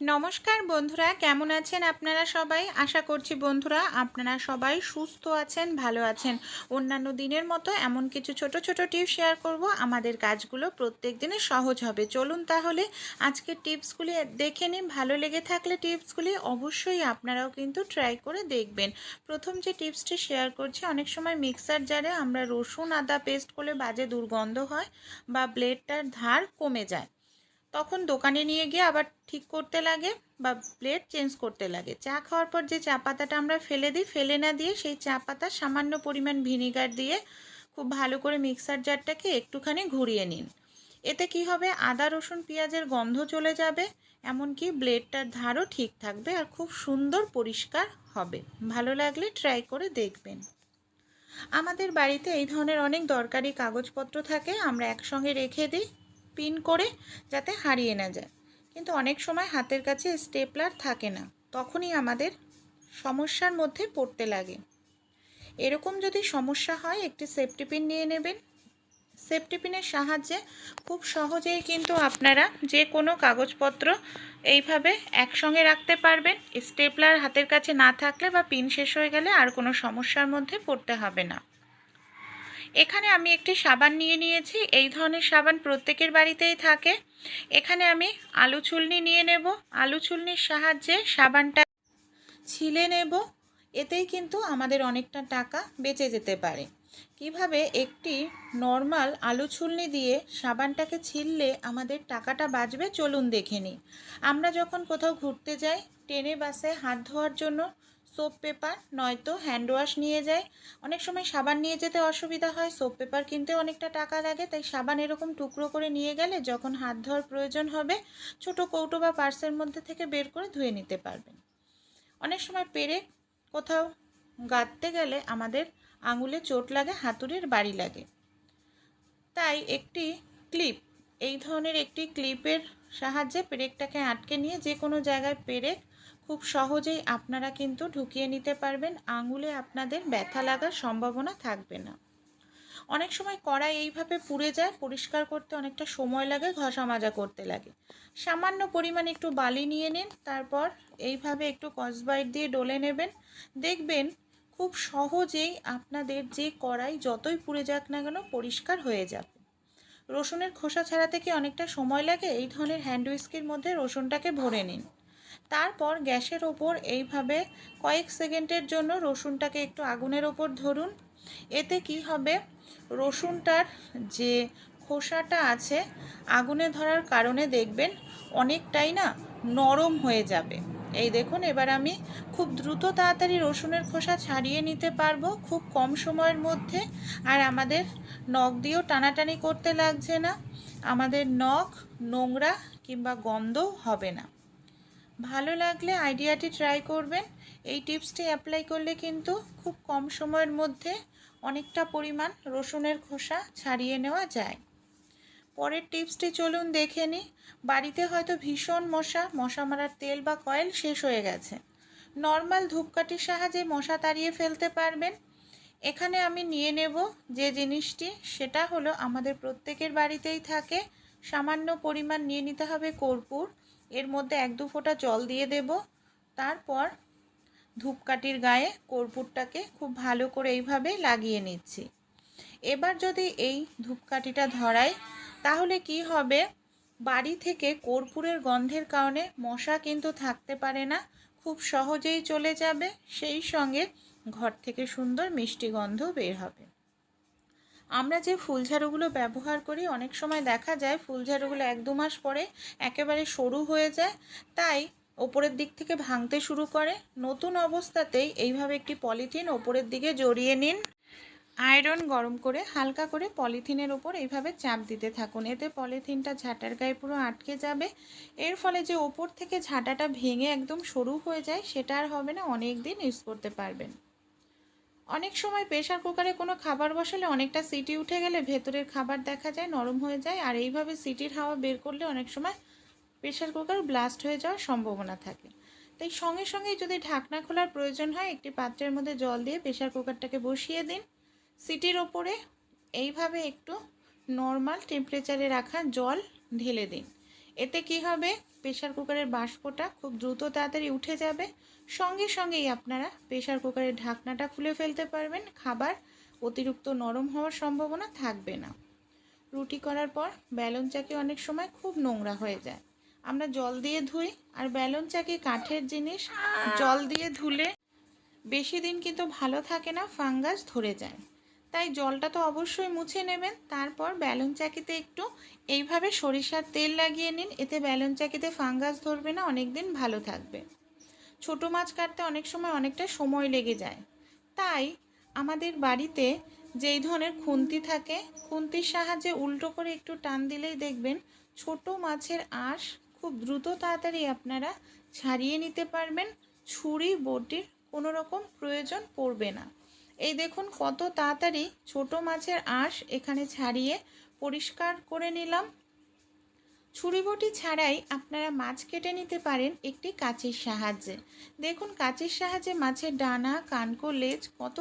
নমস্কার বন্ধুরা, কেমন আছেন আপনারা সবাই? আশা করছি বন্ধুরা আপনারা সবাই সুস্থ আছেন, ভালো আছেন। অন্যান্য দিনের মতো এমন কিছু ছোট ছোট টিপস শেয়ার করব। আমাদের কাজগুলো প্রত্যেক দিনে সহজ হবে। চলুন তাহলে আজকের টিপসগুলি দেখে নিন। ভালো লেগে থাকলে টিপসগুলি অবশ্যই আপনারাও কিন্তু ট্রাই করে দেখবেন। প্রথম যে টিপসটি শেয়ার করছি, অনেক সময় মিক্সার জারে আমরা রসুন আদা পেস্ট করলে বাজে দুর্গন্ধ হয় বা ব্লেডটার ধার কমে যায়। তখন দোকানে নিয়ে গিয়ে আবার ঠিক করতে লাগে বা প্লেট চেঞ্জ করতে লাগে। চা খাওয়ার পর যে চা পাতাটা আমরা ফেলে দিই, ফেলে না দিয়ে সেই চা পাতা সামান্য পরিমাণ ভিনিগার দিয়ে খুব ভালো করে মিক্সার জারটাকে একটুখানি ঘুরিয়ে নিন। এতে কি হবে? আদা, রসুন, পেঁয়াজের গন্ধ চলে যাবে, এমনকি ব্লেডটার ধারও ঠিক থাকবে আর খুব সুন্দর পরিষ্কার হবে। ভালো লাগলে ট্রাই করে দেখবেন। আমাদের বাড়িতে এই ধরনের অনেক দরকারি কাগজপত্র থাকে, আমরা একসঙ্গে রেখে দিই। পিন করে যাতে হারিয়ে না যায়। কিন্তু অনেক সময় হাতের কাছে স্টেপলার থাকে না, তখনই আমাদের সমস্যার মধ্যে পড়তে লাগে। এরকম যদি সমস্যা হয়, একটি সেফটি পিন নিয়ে নেবেন। সেফটি পিনের সাহায্যে খুব সহজেই কিন্তু আপনারা যে কোনো কাগজপত্র এইভাবে একসঙ্গে রাখতে পারবেন। স্টেপলার হাতের কাছে না থাকলে বা পিন শেষ হয়ে গেলে আর কোনো সমস্যার মধ্যে পড়তে হবে না। এখানে আমি একটি সাবান নিয়ে নিয়েছি। এই ধরনের সাবান প্রত্যেকের বাড়িতেই থাকে। এখানে আমি আলু ছুলনি নিয়ে নেব। আলু ছুলনির সাহায্যে সাবানটা ছিলে নেব। এতেই কিন্তু আমাদের অনেকটা টাকা বেঁচে যেতে পারে। কীভাবে একটি নর্মাল আলু ছুলনি দিয়ে সাবানটাকে ছিললে আমাদের টাকাটা বাঁচবে চলুন দেখে নিই। আমরা যখন কোথাও ঘুরতে যাই, ট্রেনে, বাসে হাত ধোয়ার জন্য সোপ পেপার নয়তো হ্যান্ড ওয়াশ নিয়ে যায়। অনেক সময় সাবান নিয়ে যেতে অসুবিধা হয় সোপ পেপার কিনতে অনেকটা টাকা লাগে, তাই সাবান এরকম টুকরো করে নিয়ে গেলে যখন হাত ধোয়ার প্রয়োজন হবে, ছোট কৌটো বা পার্সের মধ্যে থেকে বের করে ধুয়ে নিতে পারবেন। অনেক সময় পেরে কোথাও গাঁততে গেলে আমাদের আঙুলে চোট লাগে, হাতুড়ির বাড়ি লাগে। তাই একটি ক্লিপ, এই ধরনের একটি ক্লিপের সাহায্যে পেরেকটাকে আটকে নিয়ে যে কোনো জায়গায় পেরেক খুব সহজেই আপনারা কিন্তু ঢুকিয়ে নিতে পারবেন। আঙুলে আপনাদের ব্যথা লাগার সম্ভাবনা থাকবে না। অনেক সময় কড়াই এইভাবে পুড়ে যায়, পরিষ্কার করতে অনেকটা সময় লাগে, ঘষা মাজা করতে লাগে। সামান্য পরিমাণ একটু বালি নিয়ে নিন, তারপর এইভাবে একটু কসবাইট দিয়ে ডলে নেবেন। দেখবেন খুব সহজেই আপনাদের যে কড়াই যতই পুড়ে যাক না কেন পরিষ্কার হয়ে যাবে। রসুনের খোসা ছাড়াতে কি অনেকটা সময় লাগে, এই ধরনের হ্যান্ড উইস্কির মধ্যে রসুনটাকে ভরে নিন। তারপর গ্যাসের ওপর এইভাবে কয়েক সেকেন্ডের জন্য রসুনটাকে একটু আগুনের ওপর ধরুন। এতে কি হবে? রসুনটার যে খোসাটা আছে, আগুনে ধরার কারণে দেখবেন অনেকটাই না নরম হয়ে যাবে। এই দেখুন, এবার আমি খুব দ্রুত তাড়াতাড়ি রসুনের খোসা ছাড়িয়ে নিতে পারব খুব কম সময়ের মধ্যে। আর আমাদের নখ দিয়েও টানাটানি করতে লাগছে না। আমাদের নখ, নোংরা কিংবা গন্ধও হবে না। ভালো লাগলে আইডিয়াটি ট্রাই করবেন। এই টিপসটি অ্যাপ্লাই করলে কিন্তু খুব কম সময়ের মধ্যে অনেকটা পরিমাণ রসুনের খোসা ছাড়িয়ে নেওয়া যায়। পরের টিপসটি চলুন দেখে নিই। বাড়িতে হয়তো ভীষণ মশা মশা মারার তেল বা কয়েল শেষ হয়ে গেছে। নর্মাল ধূপকাঠির সাহায্যে মশা তাড়িয়ে ফেলতে পারবেন। এখানে আমি নিয়ে নেব যে জিনিসটি, সেটা হলো আমাদের প্রত্যেকের বাড়িতেই থাকে। সামান্য পরিমাণ নিয়ে নিতে হবে কর্পূর। এর মধ্যে এক দু ফোঁটা জল দিয়ে দেব। তারপর ধূপকাঠির গায়ে কর্পূরটাকে খুব ভালো করে এইভাবে লাগিয়ে নিচ্ছি। এবার যদি এই ধূপকাঠিটা ধরাই, তাহলে কি হবে? বাড়ি থেকে কর্পূরের গন্ধের কারণে মশা কিন্তু থাকতে পারে না, খুব সহজেই চলে যাবে। সেই সঙ্গে ঘর থেকে সুন্দর মিষ্টি গন্ধ বের হবে। আমরা যে ফুলঝাড়ুগুলো ব্যবহার করি, অনেক সময় দেখা যায় ফুলঝাড়ুগুলো এক দু মাস পরে একেবারে সরু হয়ে যায়, তাই ওপরের দিক থেকে ভাঙতে শুরু করে। নতুন অবস্থাতেই এইভাবে একটি পলিথিন ওপরের দিকে জড়িয়ে নিন। আয়রন গরম করে হালকা করে পলিথিনের ওপর এইভাবে চাপ দিতে থাকুন। এতে পলিথিনটা ঝাঁটার গায়ে পুরো আটকে যাবে। এর ফলে যে ওপর থেকে ঝাঁটাটা ভেঙে একদম সরু হয়ে যায়, সেটা আর হবে না, অনেক দিন ইউজ করতে পারবেন। অনেক সময় প্রেশার কুকারে কোনো খাবার বসালে অনেকটা সিটি উঠে গেলে ভেতরের খাবার দেখা যায়, নরম হয়ে যায়। আর এইভাবে সিটির হাওয়া বের করলে অনেক সময় প্রেশার কুকার ব্লাস্ট হয়ে যাওয়ার সম্ভাবনা থাকে। তাই সঙ্গে সঙ্গে যদি ঢাকনা খোলার প্রয়োজন হয়, একটি পাত্রের মধ্যে জল দিয়ে প্রেশার কুকারটাকে বসিয়ে দিন। সিটির ওপরে এইভাবে একটু নর্মাল টেম্পারেচারে রাখা জল ঢেলে দিন। এতে কি হবে? প্রেশার কুকারের বাষ্পটা খুব দ্রুত তাড়াতাড়ি উঠে যাবে। সঙ্গে সঙ্গেই আপনারা প্রেশার কুকারের ঢাকনাটা খুলে ফেলতে পারবেন। খাবার অতিরিক্ত নরম হওয়ার সম্ভাবনা থাকবে না। রুটি করার পর ব্যালন চাকি অনেক সময় খুব নোংরা হয়ে যায়। আমরা জল দিয়ে ধুই আর ব্যালন চাকি কাঠের জিনিস জল দিয়ে ধুলে বেশি দিন কিন্তু ভালো থাকে না, ফাঙ্গাস ধরে যায়। তাই জলটা তো অবশ্যই মুছে নেবেন। তারপর ব্যালন চাকিতে একটু এইভাবে সরিষার তেল লাগিয়ে নিন। এতে ব্যালন চাকিতে ফাঙ্গাস ধরবে না। অনেক দিন ভালো থাকবে। ছোটো মাছ কাটতে অনেক সময় অনেকটা সময় লেগে যায়। তাই আমাদের বাড়িতে যেই ধরনের খুন্তি থাকে, খুন্তির সাহায্যে উল্টো করে একটু টান দিলেই দেখবেন ছোট মাছের আঁশ খুব দ্রুত তাড়াতাড়ি আপনারা ছাড়িয়ে নিতে পারবেন। ছুরি, বটির কোনো রকম প্রয়োজন পড়বে না। এই দেখুন কত তাড়াতাড়ি ছোট মাছের আঁশ এখানে ছাড়িয়ে পরিষ্কার করে নিলাম। ছুরি বটি ছাড়াই আপনারা মাছ কেটে নিতে পারেন একটি কাঁচির সাহায্যে। দেখুন কাঁচির সাহায্যে মাছের ডানা, কানকো, লেজ কত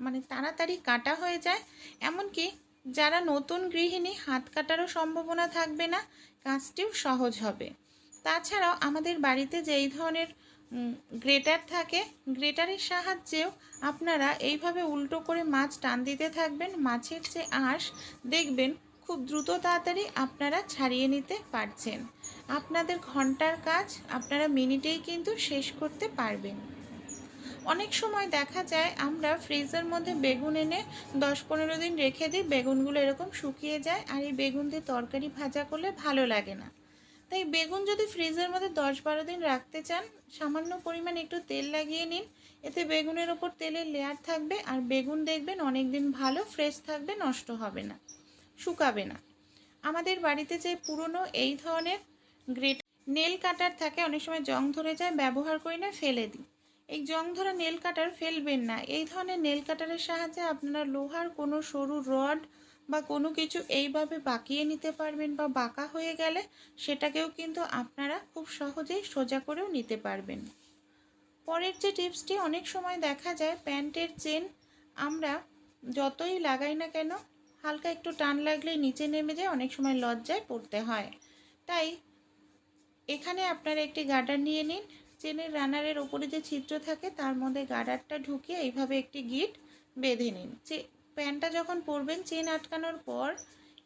মানে তাড়াতাড়ি কাটা হয়ে যায়। এমনকি যারা নতুন গৃহিণী, হাত কাটারও সম্ভাবনা থাকবে না, কাজটিও সহজ হবে। তাছাড়াও আমাদের বাড়িতে যেই ধরনের গ্রেটার থাকে। গ্রেটারের সাহায্যেও আপনারা এইভাবে উল্টো করে মাছ টান দিতে থাকবেন। মাছের যে আঁশ, দেখবেন খুব দ্রুত তাড়াতাড়ি আপনারা ছাড়িয়ে নিতে পারছেন। আপনাদের ঘণ্টার কাজ আপনারা মিনিটেই কিন্তু শেষ করতে পারবেন। অনেক সময় দেখা যায় আমরা ফ্রিজের মধ্যে বেগুন এনে দশ পনেরো দিন রেখে দিই, বেগুনগুলো এরকম শুকিয়ে যায় আর এই বেগুন দিয়ে তরকারি ভাজা করলে ভালো লাগে না। তাই বেগুন যদি ফ্রিজের মধ্যে দশ বারো দিন রাখতে চান, সামান্য পরিমাণ একটু তেল লাগিয়ে নিন। এতে বেগুনের ওপর তেলের লেয়ার থাকবে আর বেগুন দেখবেন অনেক দিন ভালো ফ্রেশ থাকবে, নষ্ট হবে না, শুকাবে না। আমাদের বাড়িতে যে পুরনো এই ধরনের গ্রেট নেল কাটার থাকে, অনেক সময় জং ধরে যায়, ব্যবহার করি না, ফেলে দিই। এই জং ধরা নেল কাটার ফেলবেন না। এই ধরনের নেল কাটারের সাহায্যে আপনারা লোহার কোনো সরু রড বা কোনো কিছু এইভাবে বাঁকিয়ে নিতে পারবেন বা বাঁকা হয়ে গেলে সেটাকেও কিন্তু আপনারা খুব সহজেই সোজা করেও নিতে পারবেন। পরের যে টিপসটি, অনেক সময় দেখা যায় প্যান্টের চেন আমরা যতই লাগাই না কেন, হালকা একটু টান লাগলে নিচে নেমে যায় অনেক সময় লজ্জায় পড়তে হয়। তাই এখানে আপনারা একটি গার্ডার নিয়ে নিন। চেনের রানারের ওপরে যে ছিদ্র থাকে, তার মধ্যে গার্ডারটা ঢুকিয়ে এইভাবে একটি গিট বেঁধে নিন। প্যান্টটা যখন পরবেন, চেন আটকানোর পর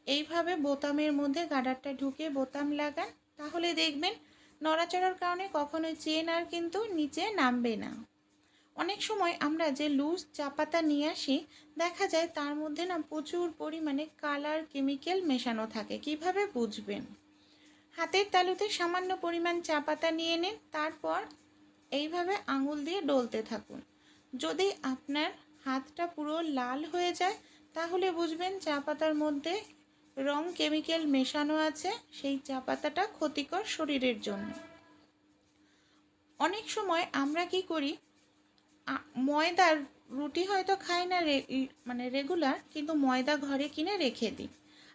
এইভাবে বোতামের মধ্যে গার্ডারটা ঢুকে বোতাম লাগান। তাহলে দেখবেন নড়াচড়ার কারণে কখনোই চেন আর কিন্তু নিচে নামবে না। অনেক সময় আমরা যে লুজ চা পাতা নিয়ে আসি, দেখা যায় তার মধ্যে না প্রচুর পরিমাণে কালার কেমিক্যাল মেশানো থাকে। কীভাবে বুঝবেন? হাতের তালুতে সামান্য পরিমাণ চা পাতা নিয়ে নিন, তারপর এইভাবে আঙুল দিয়ে ডলতে থাকুন। যদি আপনার হাতটা পুরো লাল হয়ে যায়, তাহলে বুঝবেন চা পাতার মধ্যে রং কেমিক্যাল মেশানো আছে, সেই চা পাতাটা ক্ষতিকর শরীরের জন্য। অনেক সময় আমরা কি করি ময়দার রুটি হয়তো খাই না মানে রেগুলার কিন্তু ময়দা ঘরে কিনে রেখে দিই।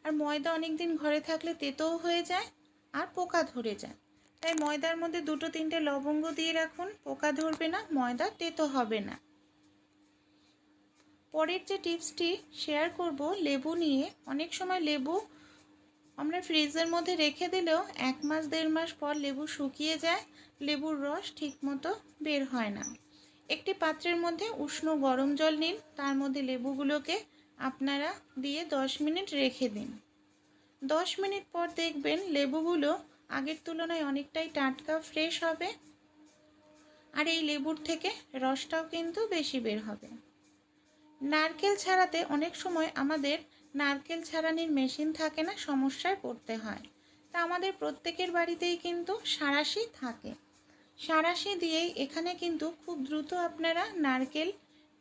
আর ময়দা অনেক দিন ঘরে থাকলে তেতোও হয়ে যায় আর পোকা ধরে যায়। তাই ময়দার মধ্যে দুটো তিনটে লবঙ্গ দিয়ে রাখুন, পোকা ধরবে না, ময়দা তেতো হবে না। পরের যে টিপসটি শেয়ার করব, লেবু নিয়ে। অনেক সময় লেবু আমরা ফ্রিজের মধ্যে রেখে দিলেও এক মাস, দেড় মাস পর লেবু শুকিয়ে যায়, লেবুর রস ঠিকমতো বের হয় না। একটি পাত্রের মধ্যে উষ্ণ গরম জল নিন, তার মধ্যে লেবুগুলোকে আপনারা দিয়ে দশ মিনিট রেখে দিন। দশ মিনিট পর দেখবেন লেবুগুলো আগের তুলনায় অনেকটাই টাটকা, ফ্রেশ হবে। আর এই লেবুর থেকে রসটাও কিন্তু বেশি বের হবে। নারকেল ছাড়াতে অনেক সময় আমাদের নারকেল ছাড়ানির মেশিন থাকে না, সমস্যায় পড়তে হয়। তা আমাদের প্রত্যেকের বাড়িতেই কিন্তু সাঁড়াশি থাকে। সাঁড়াশি দিয়েই এখানে কিন্তু খুব দ্রুত আপনারা নারকেল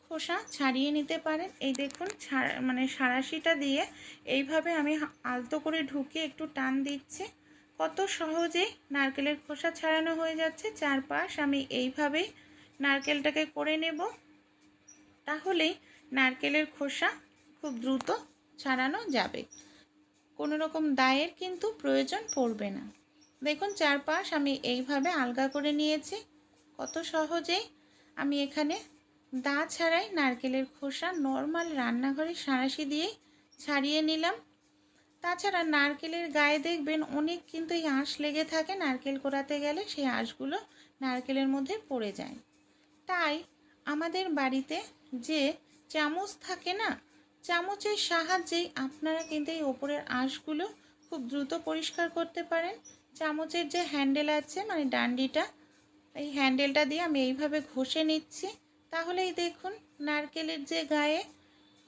খোসা ছাড়িয়ে নিতে পারেন। এই দেখুন মানে সাঁড়াশিটা দিয়ে এইভাবে আমি আলতো করে ঢুকে একটু টান দিচ্ছি। কত সহজে নারকেলের খোসা ছাড়ানো হয়ে যাচ্ছে। চারপাশ আমি এইভাবেই নারকেলটাকে করে নেব। তাহলেই নারকেলের খোসা খুব দ্রুত ছাড়ানো যাবে। কোনো রকম দায়ের কিন্তু প্রয়োজন পড়বে না। দেখুন চারপাশ আমি এইভাবে আলগা করে নিয়েছি। কত সহজেই আমি এখানে দা ছাড়াই নারকেলের খোসা নর্মাল রান্নাঘরে সাঁড়াশি দিয়েই ছাড়িয়ে নিলাম। তাছাড়া নারকেলের গায়ে দেখবেন অনেক কিন্তু এই আঁশ লেগে থাকে। নারকেল কোড়াতে গেলে সেই আঁশগুলো নারকেলের মধ্যে পড়ে যায়। তাই আমাদের বাড়িতে যে চামচ থাকে না? চামচের সাহায্যেই আপনারা কিন্তু এই ওপরের আঁশগুলো খুব দ্রুত পরিষ্কার করতে পারেন। চামচের যে হ্যান্ডেল আছে মানে ডান্ডিটা, এই হ্যান্ডেলটা দিয়ে আমি এইভাবে ঘষে নিচ্ছি। তাহলেই দেখুন, নারকেলের যে গায়ে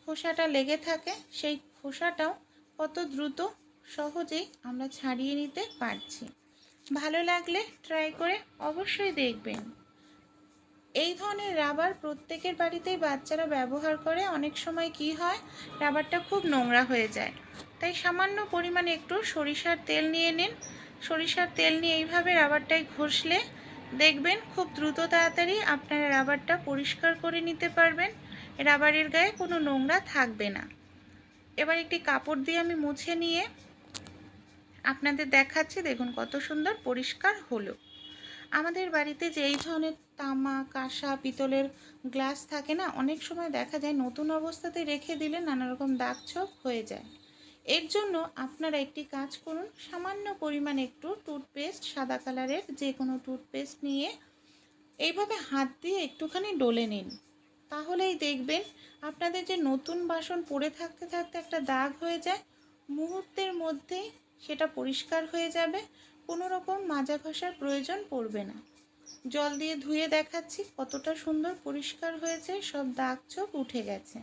খোসাটা লেগে থাকে, সেই খোসাটাও কত দ্রুত সহজেই আমরা ছাড়িয়ে নিতে পারছি। ভালো লাগলে ট্রাই করে অবশ্যই দেখবেন। এই ধরনের রাবার প্রত্যেকের বাড়িতেই বাচ্চারা ব্যবহার করে। অনেক সময় কি হয়, রাবারটা খুব নোংরা হয়ে যায়। তাই সামান্য পরিমাণে একটু সরিষার তেল নিয়ে নিন। সরিষার তেল নিয়ে এইভাবে রাবারটায় ঘষলে দেখবেন খুব দ্রুত তাড়াতাড়ি আপনারা রাবারটা পরিষ্কার করে নিতে পারবেন। রাবারের গায়ে কোনো নোংরা থাকবে না। এবার একটি কাপড় দিয়ে আমি মুছে নিয়ে আপনাদের দেখাচ্ছি, দেখুন কত সুন্দর পরিষ্কার হলো। আমাদের বাড়িতে যে এই ধরনের তামা, কাঁসা, পিতলের গ্লাস থাকে না, অনেক সময় দেখা যায় নতুন অবস্থাতে রেখে দিলে নানা রকম দাগ ছোপ হয়ে যায়। এর জন্য আপনারা একটি কাজ করুন, সামান্য পরিমাণ একটু টুথপেস্ট, সাদা কালারের যে কোনো টুথপেস্ট নিয়ে এইভাবে হাত দিয়ে একটুখানি ডলে নিন। তাহলেই দেখবেন আপনাদের যে নতুন বাসন পড়ে থাকতে থাকতে একটা দাগ হয়ে যায়, মুহূর্তের মধ্যেই সেটা পরিষ্কার হয়ে যাবে কোনো রকম মাজা ঘষার প্রয়োজন পড়বে না। জল দিয়ে ধুয়ে দেখাচ্ছি কতটা সুন্দর পরিষ্কার হয়েছে, সব দাগ ছোপ উঠে গেছে।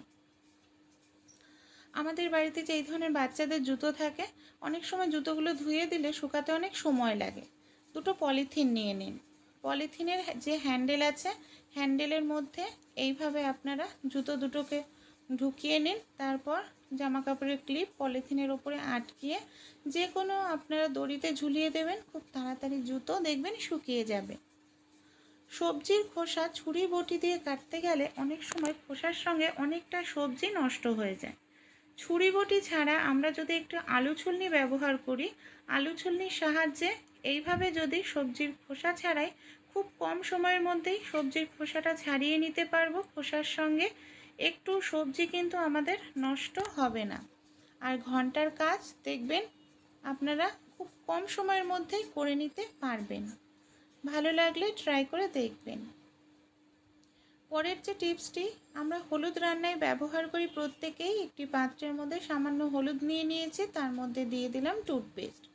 আমাদের বাড়িতে যে এই ধরনের বাচ্চাদের জুতো থাকে, অনেক সময় জুতোগুলো ধুয়ে দিলে শুকাতে অনেক সময় লাগে। দুটো পলিথিন নিয়ে নিন। পলিথিনের যে হ্যান্ডেল আছে, হ্যান্ডেলের মধ্যে এইভাবে আপনারা জুতো দুটোকে ঢুকিয়ে নিন। তারপর জামা কাপড়ের ক্লিপ পলিথিনের ওপরে আটকিয়ে যে কোনো আপনারা দড়িতে ঝুলিয়ে দেবেন, খুব তাড়াতাড়ি জুতো দেখবেন শুকিয়ে যাবে। সবজির খোসা ছুরি বটি দিয়ে কাটতে গেলে অনেক সময় খোসার সঙ্গে অনেকটা সবজি নষ্ট হয়ে যায়। ছুরি বটি ছাড়া আমরা যদি একটু আলু ছুলনি ব্যবহার করি, আলু ছুলনির সাহায্যে এইভাবে যদি সবজির খোসা ছাড়াই খুব কম সময়ের মধ্যেই সবজির খোসাটা ছাড়িয়ে নিতে পারব খোসার সঙ্গে। একটু সবজি কিন্তু আমাদের নষ্ট হবে না। আর ঘণ্টার কাজ দেখবেন, আপনারা খুব কম সময়ের মধ্যেই করে নিতে পারবেন। ভালো লাগলে ট্রাই করে দেখবেন। পরের যে টিপসটি, আমরা হলুদ রান্নায় ব্যবহার করি প্রত্যেকেই। একটি পাত্রের মধ্যে সামান্য হলুদ নিয়ে নিয়েছি, তার মধ্যে দিয়ে দিলাম টুথপেস্ট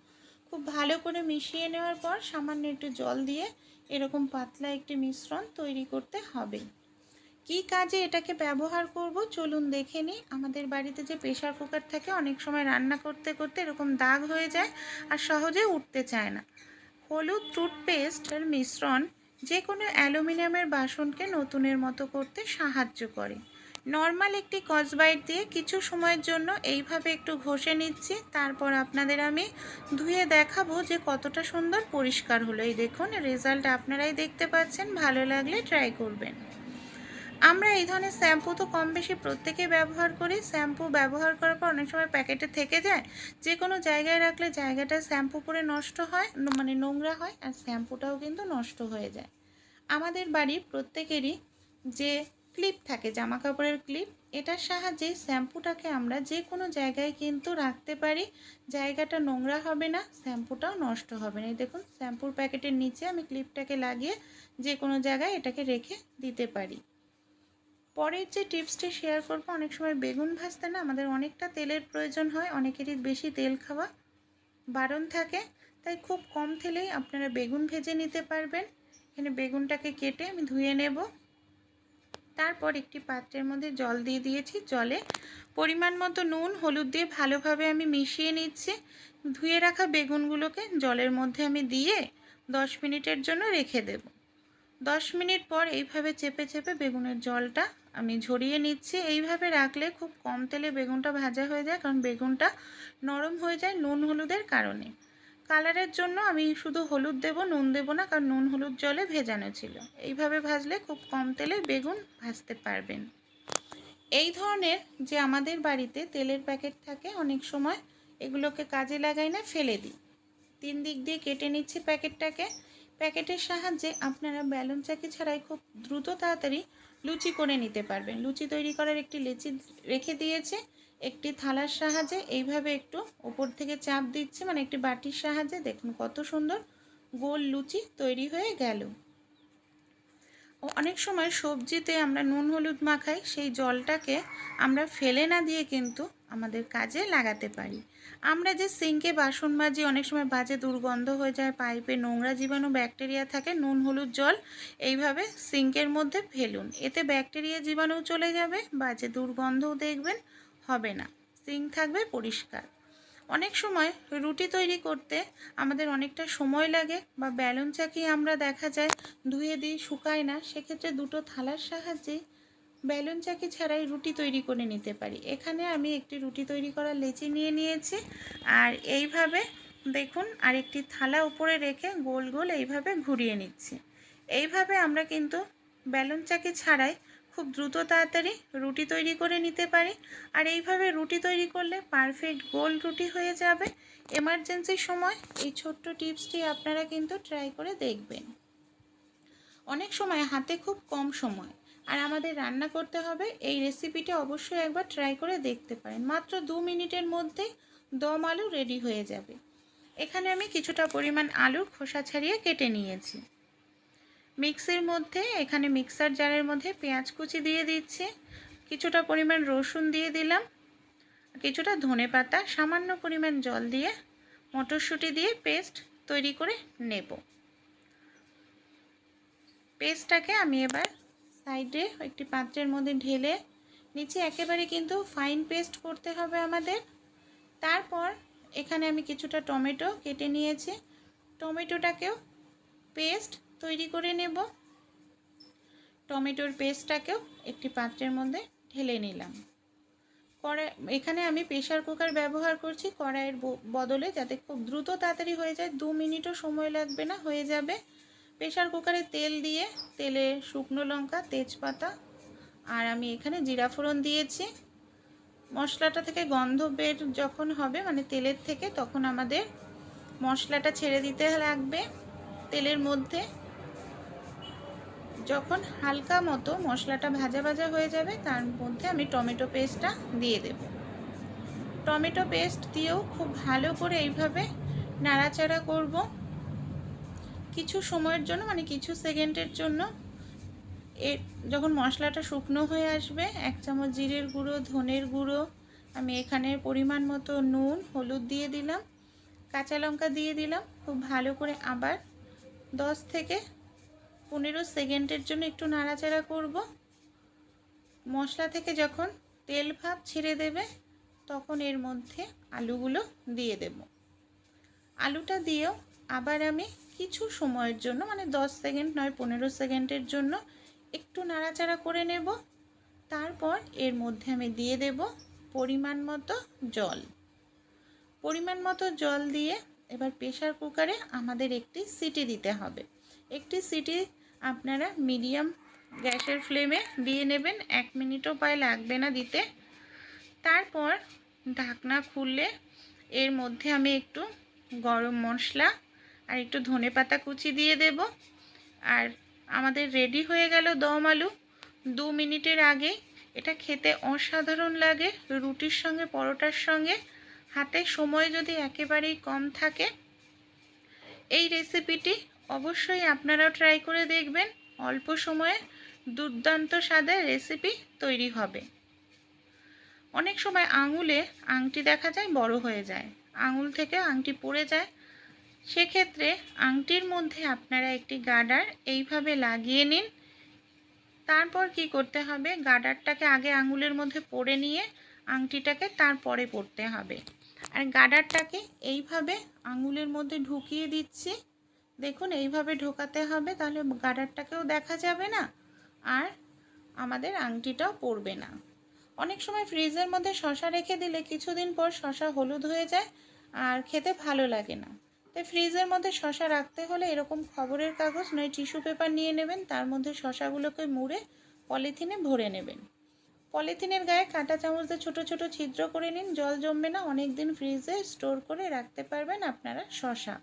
খুব ভালো করে মিশিয়ে নেওয়ার পর সামান্য একটু জল দিয়ে এরকম পাতলা একটি মিশ্রণ তৈরি করতে হবে। কি কাজে এটাকে ব্যবহার করব? চলুন দেখে নিই। আমাদের বাড়িতে যে প্রেশার কুকার থাকে, অনেক সময় রান্না করতে করতে এরকম দাগ হয়ে যায় আর সহজে উঠতে চায় না। হলুদ টুথপেস্ট টুথপেস্টের মিশ্রণ যে কোনো অ্যালুমিনিয়ামের বাসনকে নতুনের মতো করতে সাহায্য করে। নর্মাল একটি কসবাইট দিয়ে কিছু সময়ের জন্য এইভাবে একটু ঘষে নিচ্ছি। তারপর আপনাদের আমি ধুয়ে দেখাবো যে কতটা সুন্দর পরিষ্কার হলো। এই দেখুন, রেজাল্ট আপনারাই দেখতে পাচ্ছেন। ভালো লাগলে ট্রাই করবেন। আমরা এই ধরনের শ্যাম্পু তো কম বেশি প্রত্যেকে ব্যবহার করি। শ্যাম্পু ব্যবহার করার পর অনেক সময় প্যাকেটে থেকে যায়। যে কোনো জায়গায় রাখলে জায়গাটা শ্যাম্পু করে নষ্ট হয় মানে নোংরা হয় আর শ্যাম্পুটাও কিন্তু নষ্ট হয়ে যায়। আমাদের বাড়ির প্রত্যেকেরই যে ক্লিপ থাকে জামা কাপড়ের ক্লিপ, এটার সাহায্যে শ্যাম্পুটাকে আমরা যে কোনো জায়গায় কিন্তু রাখতে পারি। জায়গাটা নোংরা হবে না, শ্যাম্পুটাও নষ্ট হবে না। এই দেখুন, শ্যাম্পুর প্যাকেটের নিচে আমি ক্লিপটাকে লাগিয়ে যে কোনো জায়গায় এটাকে রেখে দিতে পারি। পরের যে টিপসটি শেয়ার করব, অনেক সময় বেগুন ভাজতে না আমাদের অনেকটা তেলের প্রয়োজন হয়, অনেকেরই বেশি তেল খাওয়া বারণ থাকে, তাই খুব কম তেলেই আপনারা বেগুন ভেজে নিতে পারবেন। এখানে বেগুনটাকে কেটে আমি ধুয়ে নেব। তারপর একটি পাত্রের মধ্যে জল দিয়ে দিয়েছি, জলে পরিমাণ মতো নুন, হলুদ দিয়ে ভালোভাবে আমি মিশিয়ে নিচ্ছি। ধুয়ে রাখা বেগুনগুলোকে জলের মধ্যে আমি দিয়ে দশ মিনিটের জন্য রেখে দেব। দশ মিনিট পর এইভাবে চেপে চেপে বেগুনের জলটা আমি ঝরিয়ে নিচ্ছি। এইভাবে রাখলে খুব কম তেলে বেগুনটা ভাজা হয়ে যায়, কারণ বেগুনটা নরম হয়ে যায় নুন হলুদের কারণে। কালারের জন্য আমি শুধু হলুদ দেব, নুন দেব না, কারণ নুন হলুদ জলে ভেজানো ছিল। এইভাবে ভাজলে খুব কম তেলে বেগুন ভাজতে পারবেন। এই ধরনের যে আমাদের বাড়িতে তেলের প্যাকেট থাকে, অনেক সময় এগুলোকে কাজে লাগাই না, ফেলে দিই। তিন দিক দিয়ে কেটে নিচ্ছি প্যাকেটটাকে। প্যাকেটের সাহায্যে আপনারা ব্যালন চাকি ছাড়াই খুব দ্রুত তাড়াতাড়ি লুচি করে নিতে পারবেন। লুচি তৈরি করার একটি লেচি রেখে দিয়েছে, একটি থালার সাহায্যে। এইভাবে একটু ওপর থেকে চাপ দিচ্ছে মানে একটি বাটির সাহায্যে। দেখুন কত সুন্দর গোল লুচি তৈরি হয়ে গেল। ও অনেক সময় সবজিতে আমরা নুন, হলুদ মাখাই, সেই জলটাকে আমরা ফেলে না দিয়ে কিন্তু আমাদের কাজে লাগাতে পারি। আমরা যে সিঙ্কে বাসন মাজি, অনেক সময় বাজে দুর্গন্ধ হয়ে যায়, পাইপে নোংরা জীবাণু, ব্যাকটেরিয়া থাকে, নুন, হলুদ, জল, এইভাবে সিঙ্কের মধ্যে ফেলুন। এতে ব্যাকটেরিয়া জীবাণু চলে যাবে, বাজে দুর্গন্ধও দেখবেন, হবে না। সিঙ্ক থাকবে পরিষ্কার। অনেক সময় রুটি তৈরি করতে আমাদের অনেকটা সময় লাগে বা ব্যালুন চাকি আমরা দেখা যায় ধুয়ে দিই, শুকায় না, সেক্ষেত্রে দুটো থালার সাহায্যে ব্যালন চাকি ছাড়াই রুটি তৈরি করে নিতে পারি। এখানে আমি একটি রুটি তৈরি করার লেচি নিয়ে নিয়েছি। আর এইভাবে দেখুন আরেকটি থালা উপরে রেখে গোল গোল এইভাবে ঘুরিয়ে নিচ্ছি। এইভাবে আমরা কিন্তু ব্যালন চাকি ছাড়াই খুব দ্রুত তাড়াতাড়ি রুটি তৈরি করে নিতে পারি। আর এইভাবে রুটি তৈরি করলে পারফেক্ট গোল রুটি হয়ে যাবে। এমার্জেন্সির সময় এই ছোট্ট টিপসটি আপনারা কিন্তু ট্রাই করে দেখবেন। অনেক সময় হাতে খুব কম সময়। আর আমাদের রান্না করতে হবে, এই রেসিপিটা অবশ্যই একবার ট্রাই করে দেখতে পারেন। মাত্র দু মিনিটের মধ্যে দম আলু রেডি হয়ে যাবে। এখানে আমি কিছুটা পরিমাণ আলুর খোসা ছাড়িয়ে কেটে নিয়েছি। মিক্সির মধ্যে, এখানে মিক্সার জারের মধ্যে পেঁয়াজ কুচি দিয়ে দিচ্ছি। কিছুটা পরিমাণ রসুন দিয়ে দিলাম। কিছুটা ধনে পাতা, সামান্য পরিমাণ জল দিয়ে মটরশুঁটি দিয়ে পেস্ট তৈরি করে নেব। পেস্টটাকে আমি এবার সাইডে একটি পাত্রের মধ্যে ঢেলে নিচে একেবারে কিন্তু ফাইন পেস্ট করতে হবে আমাদের। তারপর এখানে আমি কিছুটা টমেটো কেটে নিয়েছি। টমেটোটাকেও পেস্ট তৈরি করে নেব। টমেটোর পেস্টটাকেও একটি পাত্রের মধ্যে ঢেলে নিলাম। কড়াই, এখানে আমি প্রেশার কুকার ব্যবহার করছি কড়াইয়ের বদলে যাতে খুব দ্রুত তাড়াতাড়ি হয়ে যায়। দু মিনিটও সময় লাগবে না, হয়ে যাবে। প্রেশার কুকারে তেল দিয়ে, তেলে শুকনো লঙ্কা, তেজপাতা, আর আমি এখানে জিরা ফোড়ন দিয়েছি। মশলাটা থেকে গন্ধ বের যখন হবে মানে তেলের থেকে, তখন আমাদের মশলাটা ছেড়ে দিতে লাগবে তেলের মধ্যে। যখন হালকা মতো মশলাটা ভাজা ভাজা হয়ে যাবে, তার মধ্যে আমি টমেটো পেস্টটা দিয়ে দেব। টমেটো পেস্ট দিয়েও খুব ভালো করে এইভাবে নাড়াচাড়া করব। কিছু সময়ের জন্য মানে কিছু সেকেন্ডের জন্য এর যখন মশলাটা শুকনো হয়ে আসবে, এক চামচ জিরের গুঁড়ো, ধনের গুঁড়ো, আমি এখানে পরিমাণ মতো নুন, হলুদ দিয়ে দিলাম, কাঁচা লঙ্কা দিয়ে দিলাম, খুব ভালো করে আবার দশ থেকে পনেরো সেকেন্ডের জন্য একটু নাড়াচাড়া করব। মশলা থেকে যখন তেল ভাব ছেড়ে দেবে, তখন এর মধ্যে আলুগুলো দিয়ে দেব। আলুটা দিয়েও আবার আমি কিছু সময়ের জন্য মানে দশ সেকেন্ড নয়, পনেরো সেকেন্ডের জন্য একটু নাড়াচাড়া করে নেব। তারপর এর মধ্যে আমি দিয়ে দেব পরিমাণ মতো জল। পরিমাণ মতো জল দিয়ে এবার প্রেশার কুকারে আমাদের একটি সিটি দিতে হবে। একটি সিটি আপনারা মিডিয়াম গ্যাসের ফ্লেমে দিয়ে নেবেন, এক মিনিটও প্রায় লাগবে না দিতে। তারপর ঢাকনা খুললে এর মধ্যে আমি একটু গরম মশলা আর একটু ধনে পাতা কুচি দিয়ে দেব। আর আমাদের রেডি হয়ে গেল দম আলু। দু মিনিটের আগে এটা খেতে অসাধারণ লাগে রুটির সঙ্গে, পরোটার সঙ্গে। হাতে সময় যদি একেবারেই কম থাকে, এই রেসিপিটি অবশ্যই আপনারাও ট্রাই করে দেখবেন। অল্প সময়ে দুর্দান্ত স্বাদের রেসিপি তৈরি হবে। অনেক সময় আঙুলে আংটি দেখা যায় বড় হয়ে যায়। আঙুল থেকে আংটি পড়ে যায়। সেক্ষেত্রে আংটির মধ্যে আপনারা একটি গার্ডার এইভাবে লাগিয়ে নিন। তারপর কি করতে হবে? গার্ডারটাকে আগে আঙুলের মধ্যে পরে নিয়ে আংটিটাকে তারপরে পরতে হবে। আর গার্ডারটাকে এইভাবে আঙুলের মধ্যে ঢুকিয়ে দিচ্ছি। দেখুন, এইভাবে ঢোকাতে হবে, তাহলে গার্ডারটাকেও দেখা যাবে না আর আমাদের আংটিটাও পড়বে না। অনেক সময় ফ্রিজের মধ্যে শশা রেখে দিলে কিছুদিন পর শশা হলুদ হয়ে যায় আর খেতে ভালো লাগে না। তাই ফ্রিজের মধ্যে শশা রাখতে হলে এরকম খবরের কাগজ নয়, টিস্যু পেপার নিয়ে নেবেন, তার মধ্যে শশাগুলোকে মুড়ে পলিথিনে ভরে নেবেন। পলিথিনের গায়ে কাঁটা চামচ দিয়ে ছোটো ছোটো ছিদ্র করে নিন, জল জমবে না অনেক দিন ফ্রিজে স্টোর করে রাখতে পারবেন আপনারা শশা।